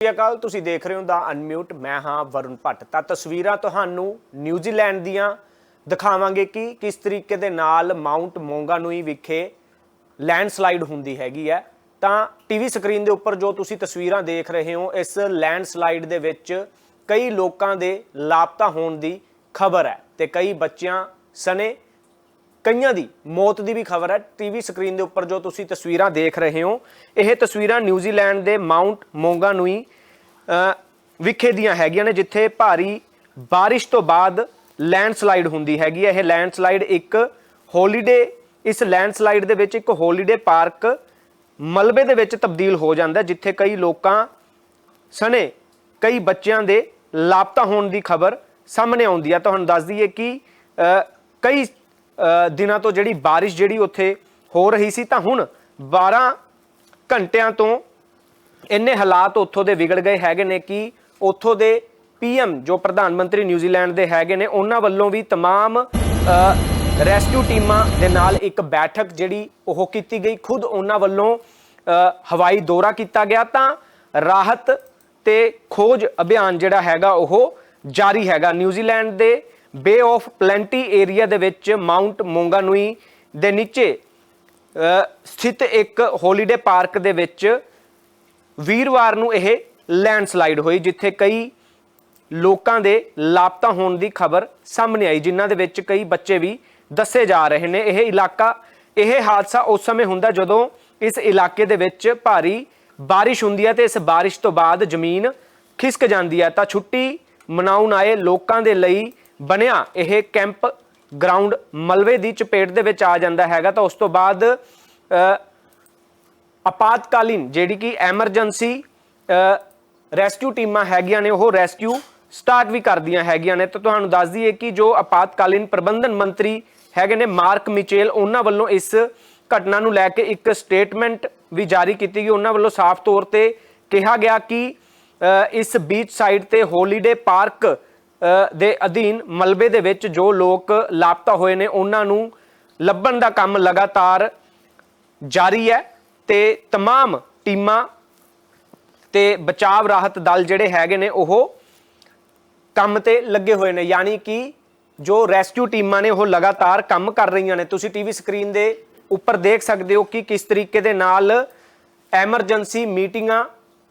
ਸਤਿ ਸ਼੍ਰੀ ਅਕਾਲ, ਤੁਸੀਂ ਦੇਖ ਰਹੇ ਹੋ ਦਾ ਅਨਮਿਊਟ। ਮੈਂ ਹਾਂ ਵਰੁਣ ਭੱਟ। ਤਾਂ ਤਸਵੀਰਾਂ ਤੁਹਾਨੂੰ ਨਿਊਜ਼ੀਲੈਂਡ ਦੀਆਂ ਦਿਖਾਵਾਂਗੇ ਕਿ ਕਿਸ ਤਰੀਕੇ ਦੇ ਨਾਲ ਮਾਊਂਟ ਮੋਂਗਾਨੁਈ ਵਿਖੇ ਲੈਂਡਸਲਾਈਡ ਹੁੰਦੀ ਹੈਗੀ ਹੈ। ਤਾਂ ਟੀਵੀ ਸਕਰੀਨ ਦੇ ਉੱਪਰ ਜੋ ਤੁਸੀਂ ਤਸਵੀਰਾਂ ਦੇਖ ਰਹੇ ਹੋ, ਇਸ ਲੈਂਡਸਲਾਈਡ ਦੇ ਵਿੱਚ ਕਈ ਲੋਕਾਂ ਦੇ ਲਾਪਤਾ ਹੋਣ ਦੀ ਖਬਰ ਹੈ ਤੇ ਕਈ ਬੱਚਿਆਂ ਸਣੇ ਕਈਆਂ ਦੀ ਮੌਤ ਦੀ ਵੀ ਖਬਰ ਹੈ। ਟੀਵੀ ਸਕਰੀਨ ਦੇ ਉੱਪਰ ਜੋ ਤੁਸੀਂ ਤਸਵੀਰਾਂ ਦੇਖ ਰਹੇ ਹੋ ਇਹ ਤਸਵੀਰਾਂ ਨਿਊਜ਼ੀਲੈਂਡ ਦੇ ਮਾਊਂਟ ਮੋਂਗਾਨੁਈ ਅ, ਵਿਖੇ ਦੀਆਂ ਹੈਗੀਆਂ ਨੇ ਜਿੱਥੇ ਭਾਰੀ ਬਾਰਿਸ਼ ਤੋਂ ਬਾਅਦ ਲੈਂਡਸਲਾਈਡ ਹੁੰਦੀ ਹੈਗੀ ਹੈ। ਇਹ ਲੈਂਡਸਲਾਈਡ ਇੱਕ ਹੌਲੀਡੇ ਇਸ ਲੈਂਡਸਲਾਈਡ ਦੇ ਵਿੱਚ ਇੱਕ ਹੌਲੀਡੇ ਪਾਰਕ ਮਲਬੇ ਦੇ ਵਿੱਚ ਤਬਦੀਲ ਹੋ ਜਾਂਦਾ ਜਿੱਥੇ ਕਈ ਲੋਕਾਂ ਸਣੇ ਕਈ ਬੱਚਿਆਂ ਦੇ ਲਾਪਤਾ ਹੋਣ ਦੀ ਖਬਰ ਸਾਹਮਣੇ ਆਉਂਦੀ ਹੈ। ਤੁਹਾਨੂੰ ਦੱਸ ਦਈਏ ਕਿ ਕਈ ਦਿਨਾਂ ਤੋਂ ਜਿਹੜੀ ਬਾਰਿਸ਼ ਜਿਹੜੀ ਉੱਥੇ ਹੋ ਰਹੀ ਸੀ ਤਾਂ ਹੁਣ 12 ਘੰਟਿਆਂ ਤੋਂ ਇੰਨੇ ਹਾਲਾਤ ਉੱਥੋਂ ਦੇ ਵਿਗੜ ਗਏ ਹੈਗੇ ਨੇ ਕਿ ਉੱਥੋਂ ਦੇ ਪੀਐਮ ਜੋ ਪ੍ਰਧਾਨ ਮੰਤਰੀ ਨਿਊਜ਼ੀਲੈਂਡ ਦੇ ਹੈਗੇ ਨੇ ਉਹਨਾਂ ਵੱਲੋਂ ਵੀ तमाम ਰੈਸਕਿਊ ਟੀਮਾਂ ਦੇ ਨਾਲ ਇੱਕ ਬੈਠਕ ਜਿਹੜੀ ਉਹ ਕੀਤੀ ਗਈ ਖੁਦ ਉਹਨਾਂ ਵੱਲੋਂ ਅ, ਹਵਾਈ ਦੌਰਾ ਕੀਤਾ ਗਿਆ ਤਾਂ ਰਾਹਤ ਤੇ ਖੋਜ ਅਭਿਆਨ ਜਿਹੜਾ ਹੈਗਾ ਉਹ ਜਾਰੀ ਹੈਗਾ ਨਿਊਜ਼ੀਲੈਂਡ ਦੇ ਬੇ ਆਫ ਪਲੈਂਟੀ ਏਰੀਆ ਦੇ ਵਿੱਚ ਮਾਊਂਟ ਮੋਂਗਾਨੁਈ ਦੇ ਨੀਚੇ ਸਥਿਤ ਇੱਕ ਹੋਲੀਡੇ ਪਾਰਕ ਦੇ ਵਿੱਚ ਵੀਰਵਾਰ ਨੂੰ ਇਹ ਲੈਂਡਸਲਾਈਡ ਹੋਈ, ਜਿੱਥੇ ਕਈ ਲੋਕਾਂ ਦੇ ਲਾਪਤਾ ਹੋਣ ਦੀ ਖਬਰ ਸਾਹਮਣੇ ਆਈ, ਜਿਨ੍ਹਾਂ ਦੇ ਵਿੱਚ ਕਈ ਬੱਚੇ ਵੀ ਦੱਸੇ ਜਾ ਰਹੇ ਨੇ। ਇਹ ਇਲਾਕਾ, ਇਹ ਹਾਦਸਾ ਉਸ ਸਮੇਂ ਹੁੰਦਾ ਜਦੋਂ ਇਸ ਇਲਾਕੇ ਦੇ ਵਿੱਚ ਭਾਰੀ ਬਾਰਿਸ਼ ਹੁੰਦੀ ਹੈ ਤੇ ਇਸ ਬਾਰਿਸ਼ ਤੋਂ ਬਾਅਦ ਜ਼ਮੀਨ ਖਿਸਕ ਜਾਂਦੀ ਹੈ। ਤਾਂ ਛੁੱਟੀ ਮਨਾਉਣ ਆਏ ਲੋਕਾਂ ਦੇ ਲਈ ਬਣਿਆ, ਇਹ ਕੈਂਪ ਗਰਾਊਂਡ ਮਲਵੇ ਦੀ ਚਪੇਟ ਦੇ ਵਿੱਚ ਆ ਜਾਂਦਾ ਹੈਗਾ। ਤਾਂ ਉਸ ਤੋਂ ਬਾਅਦ ਆਪਾਤਕਾਲੀਨ ਜਿਹੜੀ ਕਿ ਐਮਰਜੈਂਸੀ ਰੈਸਕਿਊ ਟੀਮਾਂ ਹੈਗੀਆਂ ਨੇ, ਉਹ ਰੈਸਕਿਊ ਸਟਾਰਟ ਵੀ ਕਰਦੀਆਂ ਹੈਗੀਆਂ ਨੇ। ਤਾਂ ਤੁਹਾਨੂੰ ਦੱਸ ਦਈਏ ਕਿ ਜੋ ਆਪਾਤਕਾਲੀਨ ਪ੍ਰਬੰਧਨ ਮੰਤਰੀ ਹੈਗੇ ਨੇ, ਮਾਰਕ ਮਿਚੇਲ, ਉਹਨਾਂ ਵੱਲੋਂ ਇਸ ਘਟਨਾ ਨੂੰ ਲੈ ਕੇ ਇੱਕ ਸਟੇਟਮੈਂਟ ਵੀ ਜਾਰੀ ਕੀਤੀ ਗਈ। ਉਹਨਾਂ ਵੱਲੋਂ ਸਾਫ਼ ਤੌਰ ਤੇ ਕਿਹਾ ਗਿਆ ਕਿ ਇਸ ਬੀਚ ਸਾਈਡ ਤੇ ਹੋਲੀਡੇ ਪਾਰਕ ਦੇ ਅਧੀਨ ਮਲਬੇ ਦੇ ਵਿੱਚ ਜੋ ਲੋਕ ਲਾਪਤਾ ਹੋਏ ਨੇ ਉਹਨਾਂ ਨੂੰ ਲੱਭਣ ਦਾ ਕੰਮ ਲਗਾਤਾਰ ਜਾਰੀ ਹੈ ਤੇ तमाम ਟੀਮਾਂ ਤੇ ਬਚਾਵ ਰਾਹਤ ਦਲ ਜਿਹੜੇ ਹੈਗੇ ਨੇ ਉਹ ਕੰਮ ਤੇ ਲੱਗੇ ਹੋਏ ਨੇ ਯਾਨੀ ਕਿ ਜੋ ਰੈਸਕਿਊ ਟੀਮਾਂ ਨੇ ਉਹ ਲਗਾਤਾਰ ਕੰਮ ਕਰ ਰਹੀਆਂ ਨੇ ਤੁਸੀਂ ਟੀਵੀ ਸਕਰੀਨ ਦੇ ਉੱਪਰ ਦੇਖ ਸਕਦੇ ਹੋ ਕਿ ਕਿਸ ਤਰੀਕੇ ਦੇ ਨਾਲ ਐਮਰਜੈਂਸੀ ਮੀਟਿੰਗਾਂ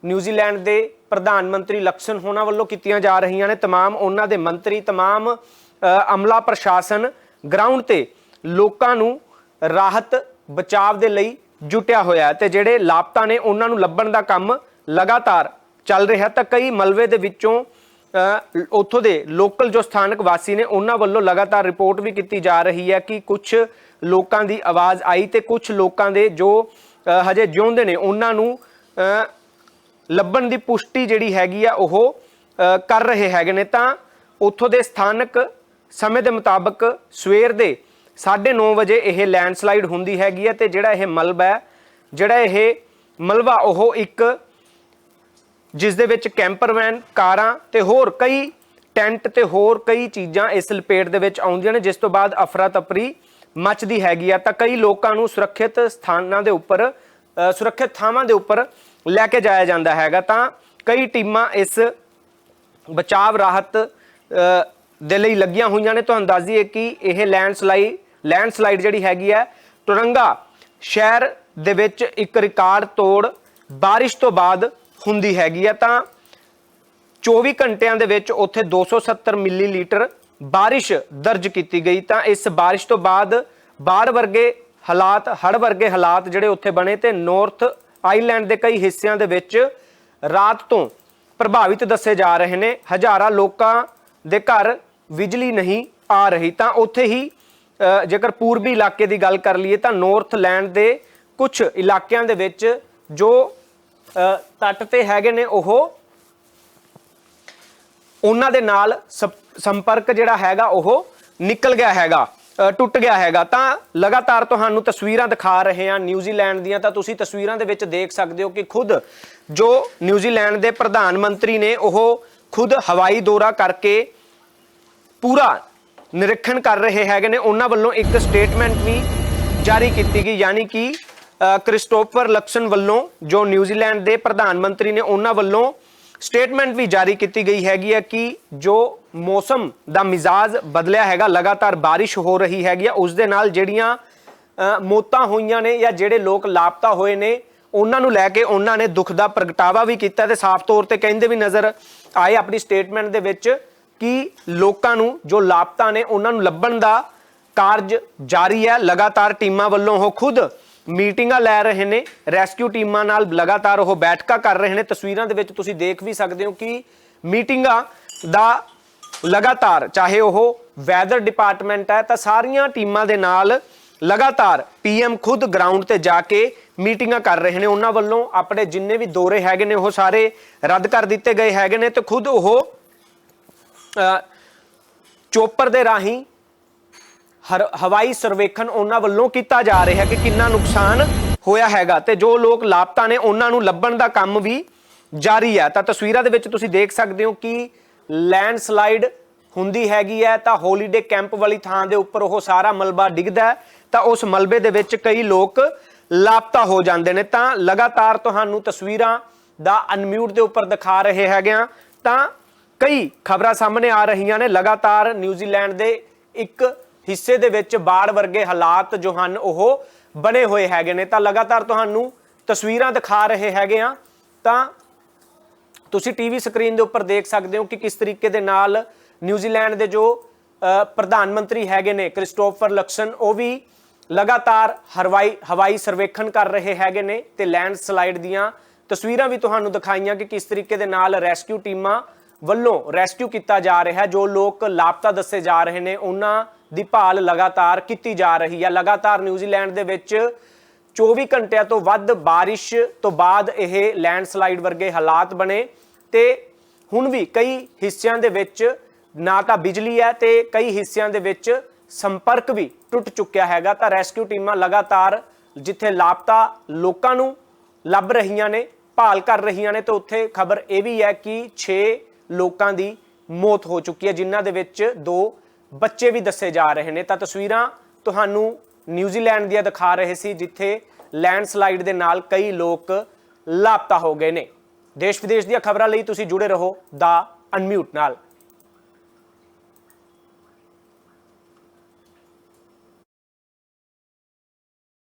ਨਿਊਜ਼ੀਲੈਂਡ ਦੇ ਪ੍ਰਧਾਨ ਮੰਤਰੀ ਲਕਸ਼ਣ ਹੋਣਾ ਵੱਲੋਂ ਕੀਤੀਆਂ ਜਾ ਰਹੀਆਂ ਨੇ तमाम ਉਹਨਾਂ ਦੇ ਮੰਤਰੀ तमाम ਅ, ਅਮਲਾ ਪ੍ਰਸ਼ਾਸਨ ਗਰਾਊਂਡ ਤੇ ਲੋਕਾਂ ਨੂੰ ਰਾਹਤ ਬਚਾਵ ਦੇ ਲਈ ਜੁਟਿਆ ਹੋਇਆ ਹੈ ਤੇ ਜਿਹੜੇ ਲਾਪਤਾ ਨੇ ਉਹਨਾਂ ਨੂੰ ਲੱਭਣ ਦਾ ਕੰਮ ਲਗਾਤਾਰ ਚੱਲ ਰਿਹਾ ਤਾਂ ਕਈ ਮਲਬੇ ਦੇ ਵਿੱਚੋਂ ਅ, ਉੱਥੋਂ ਦੇ ਲੋਕਲ ਜੋ ਸਥਾਨਕ ਵਾਸੀ ਨੇ ਉਹਨਾਂ ਵੱਲੋਂ ਲਗਾਤਾਰ ਰਿਪੋਰਟ ਵੀ ਕੀਤੀ ਜਾ ਰਹੀ ਹੈ ਕਿ ਕੁਝ ਲੋਕਾਂ ਦੀ ਆਵਾਜ਼ ਆਈ ਤੇ ਕੁਝ ਲੋਕਾਂ ਦੇ ਜੋ ਅ, ਹਜੇ ਜਿਉਂਦੇ ਨੇ ਉਹਨਾਂ ਨੂੰ ਅ, ਲੱਭਣ ਦੀ ਪੁਸ਼ਟੀ ਜਿਹੜੀ ਹੈਗੀ ਆ, ਉਹ ਕਰ ਰਹੇ ਹੈਗੇ ਨੇ। ਤਾਂ ਉੱਥੋਂ ਦੇ ਸਥਾਨਕ ਸਮੇਂ ਦੇ ਮੁਤਾਬਕ ਸਵੇਰ ਦੇ 9:30 ਵਜੇ ਇਹ ਲੈਂਡਸਲਾਈਡ ਹੁੰਦੀ ਹੈਗੀ ਹੈ ਤੇ ਜਿਹੜਾ ਇਹ ਮਲਬਾ ਹੈ, ਜਿਹੜਾ ਇਹ ਮਲਬਾ, ਉਹ ਇੱਕ ਜਿਸ ਦੇ ਵਿੱਚ ਕੈਂਪਰ ਵੈਨ, ਕਾਰਾਂ ਤੇ ਹੋਰ ਕਈ ਟੈਂਟ ਤੇ ਹੋਰ ਕਈ ਚੀਜ਼ਾਂ ਇਸ ਲਪੇਟ ਦੇ ਵਿੱਚ ਆਉਂਦੀਆਂ ਨੇ, ਜਿਸ ਤੋਂ ਬਾਅਦ ਅਫਰਾ ਤਫਰੀ ਮਚਦੀ ਹੈਗੀ ਆ। ਤਾਂ ਕਈ ਲੋਕਾਂ ਨੂੰ ਸੁਰੱਖਿਅਤ ਸਥਾਨਾਂ ਦੇ ਉੱਪਰ ਸੁਰੱਖਿਅਤ ਥਾਵਾਂ ਦੇ ਉੱਪਰ ਲੈ ਕੇ ਜਾਇਆ ਜਾਂਦਾ ਹੈਗਾ, ਤਾਂ ਕਈ ਟੀਮਾਂ ਇਸ ਬਚਾਵ ਰਾਹਤ ਦੇ ਲਈ ਲੱਗੀਆਂ ਹੋਈਆਂ ਨੇ। ਤੁਹਾਨੂੰ ਦੱਸ ਦਈਏ ਕਿ ਇਹ ਲੈਂਡਸਲਾਈਡ ਲੈਂਡਸਲਾਈਡ ਜਿਹੜੀ ਹੈਗੀ ਹੈ, ਤੁਰੰਗਾ ਸ਼ਹਿਰ ਦੇ ਵਿੱਚ ਇੱਕ ਰਿਕਾਰਡ ਤੋੜ ਬਾਰਿਸ਼ ਤੋਂ ਬਾਅਦ ਹੁੰਦੀ ਹੈਗੀ ਹੈ। ਤਾਂ 24 ਘੰਟਿਆਂ ਦੇ ਵਿੱਚ ਉੱਥੇ 270 ਮਿਲੀਲੀਟਰ ਬਾਰਿਸ਼ ਦਰਜ ਕੀਤੀ ਗਈ। ਤਾਂ ਇਸ ਬਾਰਿਸ਼ ਤੋਂ ਬਾਅਦ ਬਾੜ ਵਰਗੇ ਹਾਲਾਤ, ਹੜ੍ਹ ਵਰਗੇ ਹਾਲਾਤ ਜਿਹੜੇ ਉੱਥੇ ਬਣੇ ਤੇ ਨਾਰਥ ਆਈਲੈਂਡ ਦੇ ਕਈ ਹਿੱਸਿਆਂ ਦੇ ਵਿੱਚ ਰਾਤ ਤੋਂ ਪ੍ਰਭਾਵਿਤ ਦੱਸੇ ਜਾ ਰਹੇ ਨੇ। ਹਜ਼ਾਰਾਂ ਲੋਕਾਂ ਦੇ ਘਰ ਬਿਜਲੀ ਨਹੀਂ ਆ ਰਹੀ। ਤਾਂ ਉੱਥੇ ਹੀ ਜੇਕਰ ਪੂਰਬੀ ਇਲਾਕੇ ਦੀ ਗੱਲ ਕਰ ਲਈਏ ਤਾਂ ਨਾਰਥਲੈਂਡ ਦੇ ਕੁਝ ਇਲਾਕਿਆਂ ਦੇ ਵਿੱਚ ਜੋ ਤੱਟ ਤੇ ਹੈਗੇ ਨੇ, ਉਹ ਉਹਨਾਂ ਦੇ ਨਾਲ ਸਪ- ਸੰਪਰਕ ਜਿਹੜਾ ਹੈਗਾ, ਉਹ ਨਿਕਲ ਗਿਆ ਹੈਗਾ। ਟੁੱਟ ਗਿਆ ਹੈਗਾ। ਤਾਂ ਲਗਾਤਾਰ ਤੁਹਾਨੂੰ ਤਸਵੀਰਾਂ ਦਿਖਾ ਰਹੇ ਹਾਂ ਨਿਊਜ਼ੀਲੈਂਡ ਦੀਆਂ। ਤਾਂ ਤੁਸੀਂ ਤਸਵੀਰਾਂ ਦੇ ਵਿੱਚ ਦੇਖ ਸਕਦੇ ਹੋ ਕਿ ਖੁਦ ਜੋ ਨਿਊਜ਼ੀਲੈਂਡ ਦੇ ਪ੍ਰਧਾਨ ਮੰਤਰੀ ਨੇ, ਉਹ ਖੁਦ ਹਵਾਈ ਦੌਰਾ ਕਰਕੇ ਪੂਰਾ ਨਿਰੀਖਣ ਕਰ ਰਹੇ ਹੈਗੇ ਨੇ। ਉਹਨਾਂ ਵੱਲੋਂ ਇੱਕ ਸਟੇਟਮੈਂਟ ਵੀ ਜਾਰੀ ਕੀਤੀ ਗਈ। ਯਾਨੀ ਕਿ ਕ੍ਰਿਸਟੋਫਰ ਲਕਸਨ ਵੱਲੋਂ ਜੋ ਨਿਊਜ਼ੀਲੈਂਡ ਦੇ ਪ੍ਰਧਾਨ ਮੰਤਰੀ ਨੇ, ਉਹਨਾਂ ਵੱਲੋਂ ਸਟੇਟਮੈਂਟ ਵੀ ਜਾਰੀ ਕੀਤੀ ਗਈ ਹੈਗੀ ਹੈ ਕਿ ਜੋ ਮੌਸਮ ਦਾ ਮਿਜ਼ਾਜ ਬਦਲਿਆ ਹੈਗਾ, ਲਗਾਤਾਰ ਬਾਰਿਸ਼ ਹੋ ਰਹੀ ਹੈਗੀ ਆ ਉਸ ਦੇ ਨਾਲ ਜਿਹੜੀਆਂ ਮੌਤਾਂ ਹੋਈਆਂ ਨੇ ਜਾਂ ਜਿਹੜੇ ਲੋਕ ਲਾਪਤਾ ਹੋਏ ਨੇ, ਉਹਨਾਂ ਨੂੰ ਲੈ ਕੇ ਉਹਨਾਂ ਨੇ ਦੁੱਖ ਦਾ ਪ੍ਰਗਟਾਵਾ ਵੀ ਕੀਤਾ ਤੇ ਸਾਫ਼ ਤੌਰ ਤੇ ਕਹਿੰਦੇ ਵੀ ਨਜ਼ਰ ਆਏ ਆਪਣੀ ਸਟੇਟਮੈਂਟ ਦੇ ਵਿੱਚ ਕਿ ਲੋਕਾਂ ਨੂੰ ਜੋ ਲਾਪਤਾ ਨੇ, ਉਹਨਾਂ ਨੂੰ ਲੱਭਣ ਦਾ ਕਾਰਜ ਜਾਰੀ ਹੈ। ਲਗਾਤਾਰ ਟੀਮਾਂ ਵੱਲੋਂ ਉਹ ਖੁਦ ਮੀਟਿੰਗਾਂ ਲੈ ਰਹੇ ਨੇ ਰੈਸਕਿਊ ਟੀਮਾਂ ਨਾਲ ਲਗਾਤਾਰ ਉਹ ਬੈਠਕਾਂ ਕਰ ਰਹੇ ਨੇ। ਤਸਵੀਰਾਂ ਦੇ ਵਿੱਚ ਤੁਸੀਂ ਦੇਖ ਵੀ ਸਕਦੇ ਹੋ ਕਿ ਮੀਟਿੰਗਾਂ ਦਾ ਲਗਾਤਾਰ, ਚਾਹੇ ਉਹ ਵੈਦਰ ਡਿਪਾਰਟਮੈਂਟ ਹੈ, ਤਾਂ ਸਾਰੀਆਂ ਟੀਮਾਂ ਦੇ ਨਾਲ ਲਗਾਤਾਰ ਪੀਐਮ ਖੁਦ ਗਰਾਊਂਡ ਤੇ ਜਾ ਕੇ ਮੀਟਿੰਗਾਂ ਕਰ ਰਹੇ ਨੇ। ਉਹਨਾਂ ਵੱਲੋਂ ਆਪਣੇ ਜਿੰਨੇ ਵੀ ਦੌਰੇ ਹੈਗੇ ਨੇ, ਉਹ ਸਾਰੇ ਰੱਦ ਕਰ ਦਿੱਤੇ ਗਏ ਹੈਗੇ ਨੇ ਤੇ ਖੁਦ ਉਹ ਚੋਪਰ ਦੇ ਰਾਹੀਂ ਹਵਾਈ ਸਰਵੇਖਣ ਉਹਨਾਂ ਵੱਲੋਂ ਕੀਤਾ ਜਾ ਰਿਹਾ ਹੈ ਕਿ ਕਿੰਨਾ ਨੁਕਸਾਨ ਹੋਇਆ ਹੈਗਾ ਤੇ ਜੋ ਲੋਕ ਲਾਪਤਾ ਨੇ ਉਹਨਾਂ ਨੂੰ ਲੱਭਣ ਦਾ ਕੰਮ ਵੀ ਜਾਰੀ ਹੈ। ਤਾਂ ਤਸਵੀਰਾਂ ਦੇ ਵਿੱਚ ਤੁਸੀਂ ਦੇਖ ਸਕਦੇ ਹੋ ਕਿ ਲੈਂਡਸਲਾਈਡ ਹੁੰਦੀ ਹੈਗੀ ਹੈ ਤਾਂ ਹੌਲੀਡੇ ਕੈਂਪ ਵਾਲੀ ਥਾਂ ਦੇ ਉੱਪਰ ਉਹ ਸਾਰਾ ਮਲਬਾ ਡਿੱਗਦਾ ਤਾਂ ਉਸ ਮਲਬੇ ਦੇ ਵਿੱਚ ਕਈ ਲੋਕ ਲਾਪਤਾ ਹੋ ਜਾਂਦੇ ਨੇ। ਤਾਂ ਲਗਾਤਾਰ ਤੁਹਾਨੂੰ ਤਸਵੀਰਾਂ ਦਾ ਅਨਮਿਊਟ ਦੇ ਉੱਪਰ ਦਿਖਾ ਰਹੇ ਹੈਗੇ ਆ ਤਾਂ ਕਈ ਖਬਰਾਂ ਸਾਹਮਣੇ ਆ ਰਹੀਆਂ ਨੇ। ਲਗਾਤਾਰ ਨਿਊਜ਼ੀਲੈਂਡ ਦੇ ਇੱਕ ਹਿੱਸੇ ਦੇ ਵਿੱਚ ਬਾੜ ਵਰਗੇ ਹਾਲਾਤ ਜੋ ਹਨ, ਉਹ ਬਣੇ ਹੋਏ ਹੈਗੇ ਨੇ। ਤਾਂ ਲਗਾਤਾਰ ਤੁਹਾਨੂੰ ਤਸਵੀਰਾਂ ਦਿਖਾ ਰਹੇ ਹੈਗੇ ਆ ਤਾਂ ਤੁਸੀਂ ਟੀਵੀ ਸਕਰੀਨ ਦੇ ਉੱਪਰ ਦੇਖ ਸਕਦੇ ਹੋ ਕਿ ਕਿਸ ਤਰੀਕੇ ਦੇ ਨਾਲ ਨਿਊਜ਼ੀਲੈਂਡ ਦੇ ਜੋ ਪ੍ਰਧਾਨ ਮੰਤਰੀ ਹੈਗੇ ਨੇ, ਕ੍ਰਿਸਟੋਫਰ ਲਕਸਨ, ਉਹ ਵੀ ਲਗਾਤਾਰ ਹਵਾਈ ਹਵਾਈ ਸਰਵੇਖਣ ਕਰ ਰਹੇ ਹੈਗੇ ਨੇ ਤੇ ਲੈਂਡ ਸਲਾਈਡ ਦੀਆਂ ਤਸਵੀਰਾਂ ਵੀ ਤੁਹਾਨੂੰ ਦਿਖਾਈਆਂ ਕਿ ਕਿਸ ਤਰੀਕੇ ਦੇ ਨਾਲ ਰੈਸਕਿਊ ਟੀਮਾਂ ਵੱਲੋਂ ਰੈਸਕਿਊ ਕੀਤਾ ਜਾ ਰਿਹਾ ਹੈ। ਜੋ ਲੋਕ ਲਾਪਤਾ ਦੱਸੇ ਜਾ ਰਹੇ ਨੇ, ਉਹਨਾਂ ਦੀ ਭਾਲ ਲਗਾਤਾਰ ਕੀਤੀ ਜਾ ਰਹੀ ਹੈ। ਲਗਾਤਾਰ ਨਿਊਜ਼ੀਲੈਂਡ ਦੇ ਵਿੱਚ 24 ਘੰਟਿਆਂ ਤੋਂ ਵੱਧ ਬਾਰਿਸ਼ ਤੋਂ ਬਾਅਦ ਇਹ ਲੈਂਡਸਲਾਈਡ ਵਰਗੇ ਹਾਲਾਤ ਬਣੇ ਤੇ ਹੁਣ ਵੀ ਕਈ ਹਿੱਸਿਆਂ ਦੇ ਵਿੱਚ ਨਾ ਤਾਂ ਬਿਜਲੀ ਹੈ ਤੇ ਕਈ ਹਿੱਸਿਆਂ ਦੇ ਵਿੱਚ ਸੰਪਰਕ ਵੀ ਟੁੱਟ ਚੁੱਕਿਆ ਹੈਗਾ। ਤਾਂ ਰੈਸਕਿਊ ਟੀਮਾਂ ਲਗਾਤਾਰ ਜਿੱਥੇ ਲਾਪਤਾ ਲੋਕਾਂ ਨੂੰ ਲੱਭ ਰਹੀਆਂ ਨੇ, ਭਾਲ ਕਰ ਰਹੀਆਂ ਨੇ, ਤੇ ਉੱਥੇ ਖਬਰ ਇਹ ਵੀ ਹੈ ਕਿ 6 ਲੋਕਾਂ ਦੀ ਮੌਤ ਹੋ ਚੁੱਕੀ ਹੈ, ਜਿਨ੍ਹਾਂ ਦੇ ਵਿੱਚ ਦੋ ਬੱਚੇ ਵੀ ਦੱਸੇ ਜਾ ਰਹੇ ਨੇ। ਤਾਂ ਤਸਵੀਰਾਂ ਤੁਹਾਨੂੰ ਨਿਊਜ਼ੀਲੈਂਡ ਦੀਆਂ ਦਿਖਾ ਰਹੇ ਸੀ, ਜਿੱਥੇ ਲੈਂਡਸਲਾਈਡ ਦੇ ਨਾਲ ਕਈ ਲੋਕ ਲਾਪਤਾ ਹੋ ਗਏ ਨੇ। ਦੇਸ਼ ਵਿਦੇਸ਼ ਦੀਆਂ ਖਬਰਾਂ ਲਈ ਤੁਸੀਂ ਜੁੜੇ ਰਹੋ, ਦਾ ਅਨਮਿਊਟ ਨਾਲ।